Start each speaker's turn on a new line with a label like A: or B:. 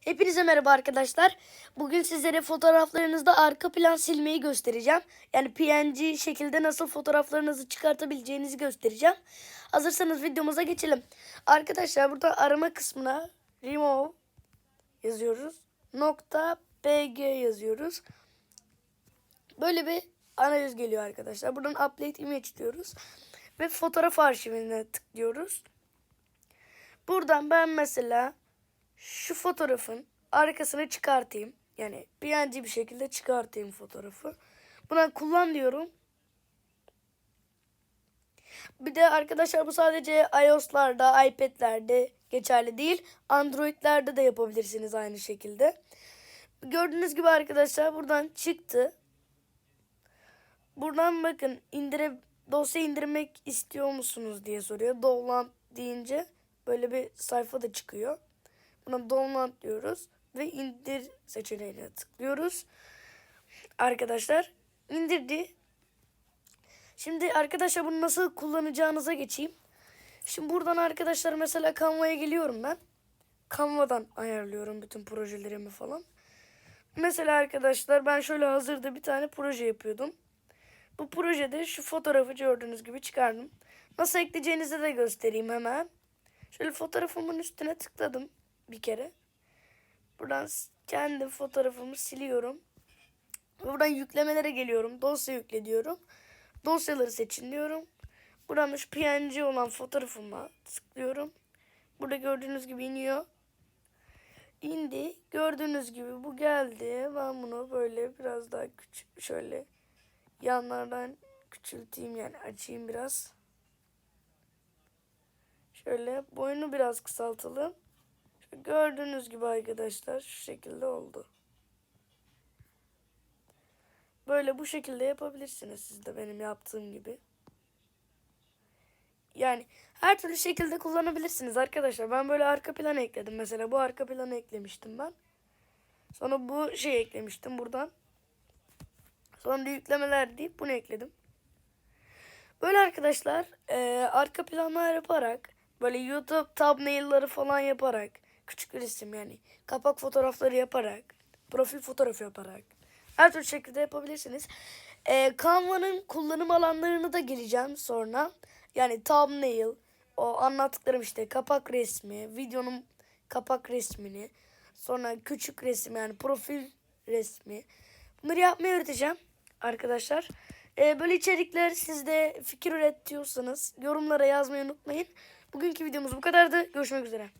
A: Hepinize merhaba arkadaşlar. Bugün sizlere fotoğraflarınızda arka plan silmeyi göstereceğim. Yani PNG şekilde nasıl fotoğraflarınızı çıkartabileceğinizi göstereceğim. Hazırsanız videomuza geçelim. Arkadaşlar burada arama kısmına remove yazıyoruz. Nokta pg yazıyoruz. Böyle bir arayüz geliyor arkadaşlar. Buradan update image diyoruz. Ve fotoğraf arşivine tıklıyoruz. Buradan ben mesela şu fotoğrafın arkasını çıkartayım. Yani PNG bir şekilde çıkartayım fotoğrafı. Buna kullan diyorum. Bir de arkadaşlar bu sadece iOS'larda, iPad'lerde geçerli değil. Android'lerde de yapabilirsiniz aynı şekilde. Gördüğünüz gibi arkadaşlar buradan çıktı. Buradan bakın indire dosya indirmek istiyor musunuz diye soruyor. Download deyince böyle bir sayfa da çıkıyor. Buna download diyoruz ve indir seçeneğine tıklıyoruz. Arkadaşlar indirdi. Şimdi arkadaşlar bunu nasıl kullanacağınıza geçeyim. Şimdi buradan arkadaşlar mesela Canva'ya geliyorum ben. Canva'dan ayarlıyorum bütün projelerimi falan. Mesela arkadaşlar ben şöyle hazırda bir tane proje yapıyordum. Bu projede şu fotoğrafı gördüğünüz gibi çıkardım. Nasıl ekleyeceğinizi de göstereyim hemen. Şöyle fotoğrafımın üstüne tıkladım bir kere. Buradan kendi fotoğrafımı siliyorum. Buradan yüklemelere geliyorum. Dosya yükle diyorum. Dosyaları seçin diyorum. Buradan da şu PNG olan fotoğrafıma tıklıyorum. Burada gördüğünüz gibi iniyor. İndi. Gördüğünüz gibi bu geldi. Ben bunu böyle biraz daha küçük şöyle yanlardan küçülteyim yani açayım biraz. Şöyle boyunu biraz kısaltalım. Gördüğünüz gibi arkadaşlar şu şekilde oldu. Böyle bu şekilde yapabilirsiniz siz de benim yaptığım gibi. Yani her türlü şekilde kullanabilirsiniz arkadaşlar. Ben böyle arka plan ekledim. Mesela bu arka planı eklemiştim ben. Sonra bu şey eklemiştim buradan. Sonra yüklemeler deyip bunu ekledim. Böyle arkadaşlar e, arka planlar yaparak böyle YouTube thumbnail'ları falan yaparak küçük bir resim yani kapak fotoğrafları yaparak profil fotoğrafı yaparak her türlü şekilde yapabilirsiniz. E, Canva'nın kullanım alanlarını da geleceğim sonra. Yani thumbnail, o anlattıklarım işte kapak resmi, videonun kapak resmini, sonra küçük resim yani profil resmi. Bunları yapmayı öğreteceğim arkadaşlar. Ee, böyle içerikler sizde fikir üretiyorsanız yorumlara yazmayı unutmayın. Bugünkü videomuz bu kadardı. Görüşmek üzere.